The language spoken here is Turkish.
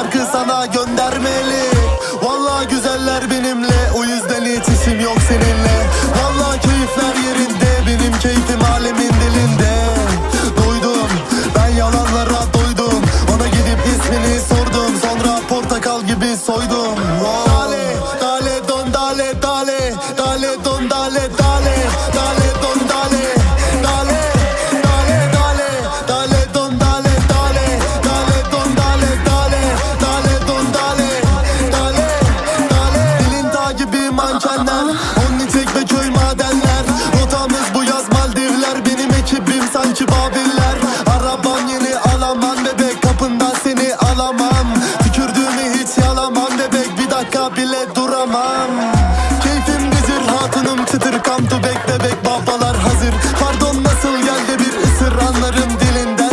şarkı sana göndermeli Valla güzeller benimle o yüzden hiç işim yok seninle Valla keyifler yerinde benim keyfim alemin dilinde Duydum ben yalanlara doydum Ona gidip ismini sordum sonra portakal gibi soydum wow. Dale dale don dale dale dale don dale, dale. tükenler Onnitik ve köy madenler. Rotamız bu yaz Maldivler. Benim ekibim sanki Babiller. Arabam yeni alamam bebek. Kapından seni alamam. Tükürdüğümü hiç yalamam bebek. Bir dakika bile duramam.